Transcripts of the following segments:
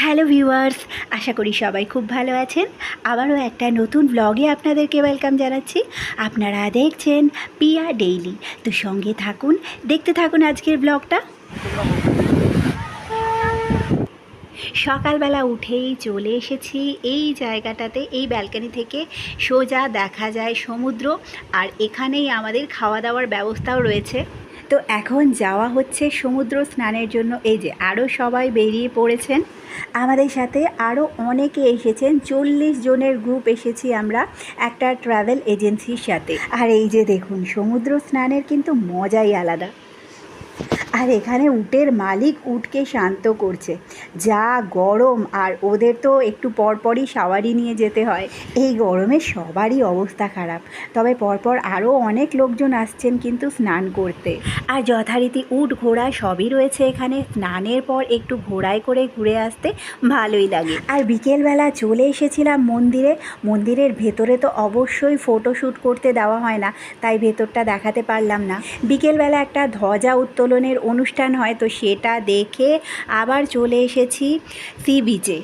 Hello viewers, আশা করি সবাই খুব ভালো আছেন। আবারও একটা নতুন ব্লগে আপনাদেরকে ওয়েলকাম জানাচ্ছি। আপনারা দেখছেন পিয়া ডেইলি। তো সঙ্গে থাকুন, দেখতে থাকুন আজকের ব্লগটা সকালবেলা উঠেই চলে এসেছি এই জায়গাটাতে, এই ব্যালকনি থেকে। সোজা দেখা যায় সমুদ্র, আর এখানেই আমাদের খাওয়া দাওয়ার ব্যবস্থাও রয়েছে। তো এখন যাওয়া হচ্ছে সমুদ্র স্নানের জন্য। এই যে আরও সবাই বেরিয়ে পড়েছেন। আমাদের সাথে আরও অনেকে এসেছেন। চল্লিশ জনের গ্রুপ এসেছি আমরা একটা ট্রাভেল এজেন্সির সাথে। আর এই যে দেখুন, সমুদ্র স্নানের কিন্তু মজাই আলাদা। আর এখানে উটের মালিক উটকে শান্ত করছে। যা গরম আর ওদের তো একটু পরপরই সাওয়ারি নিয়ে যেতে হয়। এই গরমে সবারই অবস্থা খারাপ। তবে পরপর আরও অনেক লোকজন আসছেন কিন্তু স্নান করতে। আর যথারীতি উট ঘোড়া সবই রয়েছে এখানে। স্নানের পর একটু ঘোড়ায় করে ঘুরে আসতে ভালোই লাগে। আর বিকেলবেলা চলে এসেছিলাম মন্দিরে। মন্দিরের ভেতরে তো অবশ্যই ফটোশ্যুট করতে দেওয়া হয় না, তাই ভেতরটা দেখাতে পারলাম না। বিকেলবেলা একটা ধ্বজা উত্তোলনের অনুষ্ঠান হয়, তো সেটা দেখে আবার চলে এসেছি সি বিচে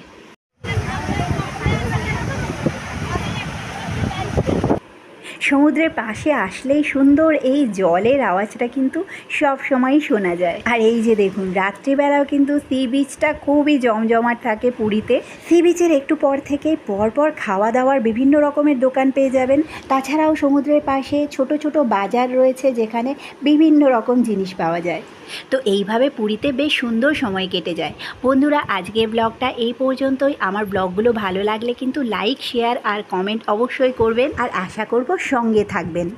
সমুদ্রের পাশে আসলেই সুন্দর, এই জলের আওয়াজটা কিন্তু সব সময়ই শোনা যায়। আর এই যে দেখুন, রাত্রিবেলাও কিন্তু সি বিচটা খুবই জমজমাট থাকে পুরীতে। সি বিচের একটু পর থেকে পরপর খাওয়া দাওয়ার বিভিন্ন রকমের দোকান পেয়ে যাবেন। তাছাড়াও সমুদ্রের পাশে ছোট ছোট বাজার রয়েছে যেখানে বিভিন্ন রকম জিনিস পাওয়া যায়। তো এইভাবে পুরীতে বেশ সুন্দর সময় কেটে যায়। বন্ধুরা, আজকের ব্লগটা এই পর্যন্তই। আমার ব্লগগুলো ভালো লাগলে কিন্তু লাইক শেয়ার আর কমেন্ট অবশ্যই করবেন। আর আশা করব संगे थकबें